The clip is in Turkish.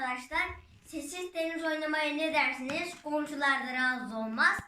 arkadaşlar. Sessiz deniz oynamaya ne dersiniz? Komşular da razı olmaz.